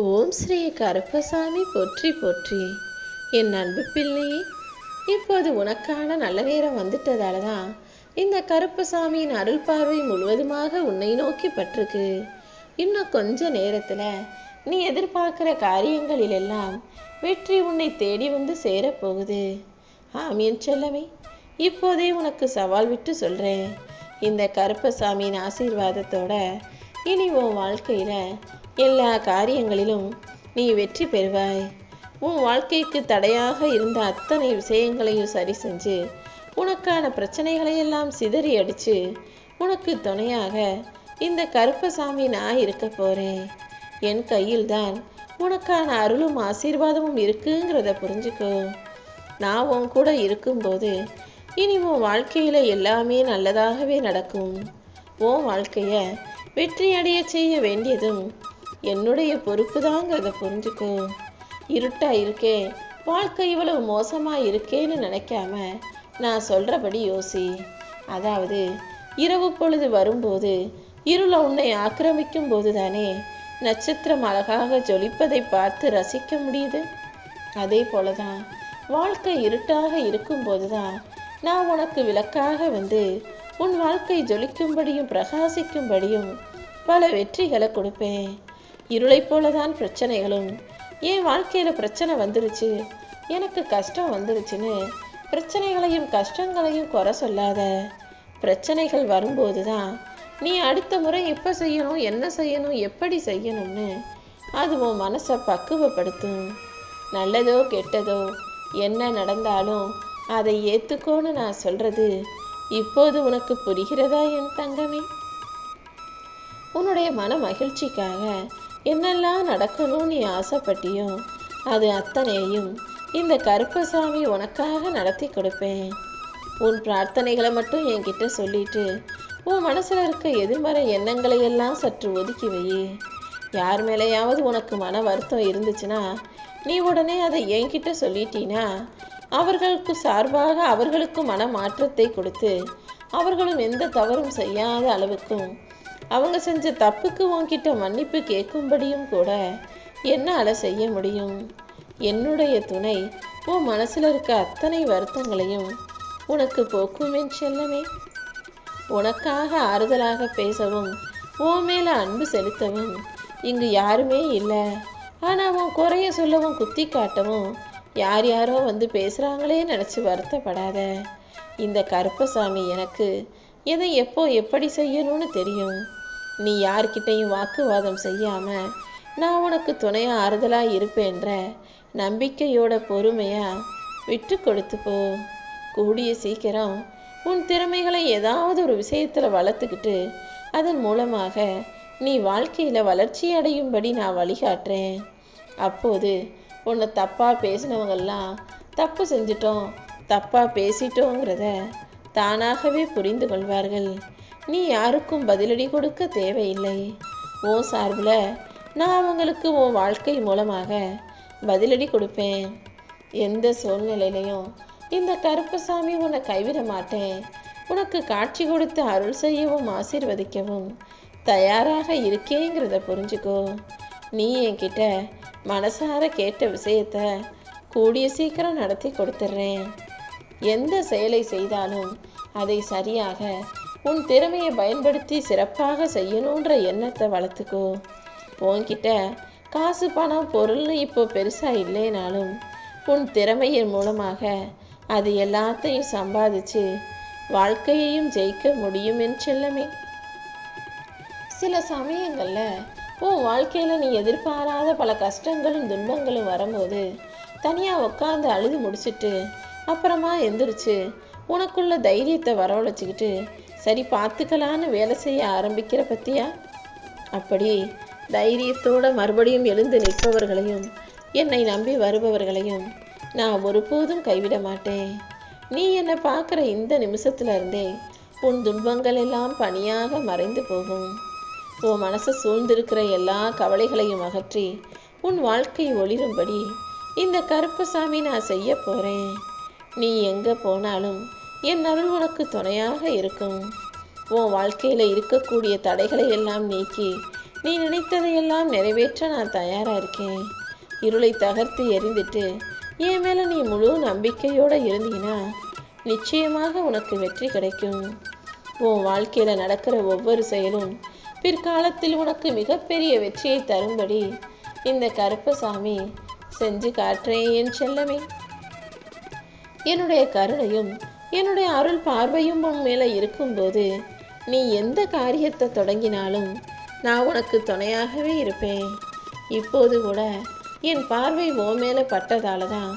ஓம் ஸ்ரீ கருப்பசாமி போற்றி போற்றி. என் அன்பு பிள்ளையே இப்போது உனக்கான நல்ல நேரம் வந்துட்டதால தான் இந்த கருப்பசாமியின் அருள் பார்வை முழுவதுமாக உன்னை நோக்கி பட்டிருக்கு. இன்னும் கொஞ்ச நேரத்தில் நீ எதிர்பார்க்குற காரியங்களிலெல்லாம் வெற்றி உன்னை தேடி வந்து சேரப்போகுது. ஆமியன் செல்லமே இப்போதே உனக்கு சவால் விட்டு சொல்கிறேன் இந்த கருப்பசாமியின் ஆசீர்வாதத்தோட இனி உன் வாழ்க்கையில் எல்லா காரியங்களிலும் நீ வெற்றி பெறுவாய். உன் வாழ்க்கைக்கு தடையாக இருந்த அத்தனை விஷயங்களையும் சரி செஞ்சு உனக்கான பிரச்சனைகளையெல்லாம் சிதறி அடித்து உனக்கு துணையாக இந்த கருப்பசாமி நான் இருக்க போகிறேன் என் கையில்தான் உனக்கான அருளும் ஆசீர்வாதமும் இருக்குங்கிறத புரிஞ்சுக்கோ. நான் உன் கூட இருக்கும்போது இனி உன் வாழ்க்கையில் எல்லாமே நல்லதாகவே நடக்கும். உன் வாழ்க்கையை வெற்றியடைய செய்ய வேண்டியதும் என்னுடைய பொறுப்பு தாங்கிறத புரிஞ்சுக்கும். இருட்டா இருக்கே வாழ்க்கை இவ்வளவு மோசமா இருக்கேன்னு நினைக்காம நான் சொல்றபடி யோசி. அதாவது இரவு பொழுது வரும்போது இருள உன்னை ஆக்கிரமிக்கும் போதுதானே நட்சத்திரம் அழகாக ஜொலிப்பதை பார்த்து ரசிக்க முடியுது? அதே போலதான் வாழ்க்கை இருட்டாக இருக்கும்போதுதான் நான் உனக்கு விளக்காக வந்து உன் வாழ்க்கை ஜொலிக்கும்படியும் பிரகாசிக்கும்படியும் பல வெற்றிகளை கொடுப்பேன். இருளைப் போலதான் பிரச்சனைகளும். என் வாழ்க்கையில பிரச்சனை வந்துருச்சு. எனக்கு கஷ்டம் வந்துருச்சுன்னு பிரச்சனைகளையும் கஷ்டங்களையும் குறை சொல்லாத பிரச்சனைகள் வரும்போது தான் நீ அடுத்த முறை எப்போ செய்யணும் என்ன செய்யணும் எப்படி செய்யணும்னு அது உன் மனசை பக்குவப்படுத்தும். நல்லதோ கெட்டதோ என்ன நடந்தாலும் அதை ஏற்றுக்கோன்னு நான் சொல்றது இப்போது உனக்கு புரிகிறதா என் தங்கமே? உன்னுடைய மன மகிழ்ச்சிக்காக என்னெல்லாம் நடக்கணும்னு நீ ஆசைப்பட்டியோ அது அத்தனையும் இந்த கருப்பசாமி உனக்காக நடத்தி கொடுப்பேன். உன் பிரார்த்தனைகளை மட்டும் என்கிட்ட சொல்லிட்டு உன் மனசில் இருக்க எதிர்மறை எண்ணங்களை எல்லாம் சற்று ஒதுக்கி வை யார் மேலேயாவது உனக்கு மன வருத்தம் இருந்துச்சுன்னா நீ உடனே அதை என்கிட்ட சொல்லிட்டீனா அவர்களுக்கு சார்பாக அவர்களுக்கு மன மாற்றத்தை கொடுத்து அவர்களும் எந்த தவறும் செய்யாத அளவுக்கும் அவங்க செஞ்ச தப்புக்கு உன்கிட்ட மன்னிப்பு கேட்கும்படியும் கூட என்னால் செய்ய முடியும். என்னுடைய துணை உன் மனசில் இருக்க அத்தனை வருத்தங்களையும் உனக்கு போக்குமே செல்லமே. உனக்காக ஆறுதலாக பேசவும் உன் மேல அன்பு செலுத்தவும் இங்கு யாருமே இல்லை. ஆனால் உன் குறைய சொல்லவும் குத்தி காட்டவும் யார் யாரோ வந்து பேசுகிறாங்களே நினச்சி வருத்தப்படாத. இந்த கருப்பசாமி எனக்கு எதை எப்போ எப்படி செய்யணும்னு தெரியும். நீ யார்கிட்டையும் வாக்குவாதம் செய்யாம நான் உனக்கு துணையா ஆறுதலா இருப்பேன்ற நம்பிக்கையோட பொறுமையா விட்டு கொடுத்து போ. கூடிய சீக்கிரம் உன் திறமைகளை ஏதாவது ஒரு விஷயத்துல வளர்த்துக்கிட்டு அதன் மூலமாக நீ வாழ்க்கையில வளர்ச்சி அடையும்படி நான் வழிகாட்டுறேன். அப்போது உன்னை தப்பா பேசினவங்கெல்லாம் தப்பு செஞ்சிட்டோம் தப்பா பேசிட்டோங்கிறத தானாகவே புரிந்து கொள்வார்கள். நீ யாருக்கும் பதிலடி கொடுக்க தேவையில்லை. ஓ சார்பில் நான் அவங்களுக்கு உன் வாழ்க்கை மூலமாக பதிலடி கொடுப்பேன். எந்த சூழ்நிலையிலையும் இந்த கருப்பசாமி உன்னை கைவிட மாட்டேன். உனக்கு காட்சி கொடுத்து அருள் செய்யவும் ஆசீர்வதிக்கவும் தயாராக இருக்கேங்கிறத புரிஞ்சுக்கோ. நீ என்கிட்ட மனசார கேட்ட விஷயத்த கூடிய சீக்கிரம் நடத்தி கொடுத்துட்றேன். எந்த செயலை செய்தாலும் அதை சரியாக உன் திறமையை பயன்படுத்தி சிறப்பாக செய்யணுன்ற எண்ணத்தை வளர்த்துக்கோ. உன்கிட்ட காசு பணம் பொருள்னு இப்போ பெருசா இல்லைனாலும் உன் திறமையின் மூலமாக அது எல்லாத்தையும் சம்பாதிச்சு வாழ்க்கையையும் ஜெயிக்க முடியும் என் செல்லமே. சில சமயங்கள்ல உன் வாழ்க்கையில நீ எதிர்பாராத பல கஷ்டங்களும் துன்பங்களும் வரும்போது தனியா உட்காந்து அழுது முடிச்சிட்டு அப்புறமா எந்திரிச்சு உனக்குள்ள தைரியத்தை வரவழைச்சிக்கிட்டு சரி பார்த்துக்கலான்னு வேலை செய்ய ஆரம்பிக்கிற பத்தியா? அப்படி தைரியத்தோடு மறுபடியும் எழுந்து நிற்பவர்களையும் என்னை நம்பி வருபவர்களையும் நான் ஒருபோதும் கைவிட மாட்டேன். நீ என்னை பார்க்குற இந்த நிமிஷத்துல இருந்தே உன் துன்பங்கள் எல்லாம் பனியாக மறைந்து போகும். உன் மனசை சூழ்ந்திருக்கிற எல்லா கவலைகளையும் அகற்றி உன் வாழ்க்கை ஒளிரும்படி இந்த கருப்பசாமி நான் செய்ய போகிறேன் நீ எங்கே போனாலும் என் அருள் உனக்கு துணையாக இருக்கும். உன் வாழ்க்கையில் இருக்கக்கூடிய தடைகளை எல்லாம் நீக்கி நீ நினைத்ததையெல்லாம் நிறைவேற்ற நான் தயாராக இருக்கேன். இருளை தகர்த்து எரிந்துட்டு என் மேலே நீ முழு நம்பிக்கையோடு இருந்தீங்கன்னா நிச்சயமாக உனக்கு வெற்றி கிடைக்கும். உன் வாழ்க்கையில் நடக்கிற ஒவ்வொரு செயலும் பிற்காலத்தில் உனக்கு மிகப்பெரிய வெற்றியை தரும்படி இந்த கருப்பசாமி செஞ்சு காட்டுறேன் என் செல்லமே. என்னுடைய கருணையும் என்னுடைய அருள் பார்வையும் உன் மேலே இருக்கும்போது நீ எந்த காரியத்தை தொடங்கினாலும் நான் உனக்கு துணையாகவே இருப்பேன். இப்போது கூட என் பார்வை ஓ மேலே பட்டதால தான்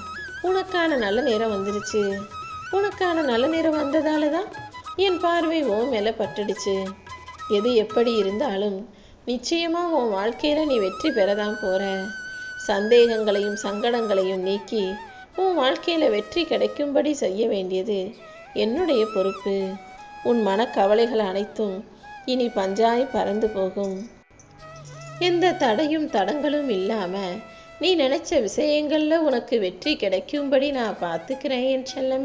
உனக்கான நல்ல நேரம் வந்துருச்சு. உனக்கான நல்ல நேரம் வந்ததால தான் என் பார்வை ஓ மேலே பட்டுடுச்சு. எது எப்படி இருந்தாலும் நிச்சயமாக உன் வாழ்க்கையில் நீ வெற்றி பெறதான் போகிற சந்தேகங்களையும் சங்கடங்களையும் நீக்கி உன் வாழ்க்கையில வெற்றி கிடைக்கும்படி செய்ய வேண்டியது என்னுடைய பொறுப்பு. உன் மனக்கவலைகள் அனைத்தும் இனி பஞ்சாய் பறந்து போகும். எந்த தடையும் தடங்களும் இல்லாம நீ நினைச்ச விஷயங்கள்ல உனக்கு வெற்றி கிடைக்கும்படி நான் பார்த்துக்கிறேன் என் செல்லமே.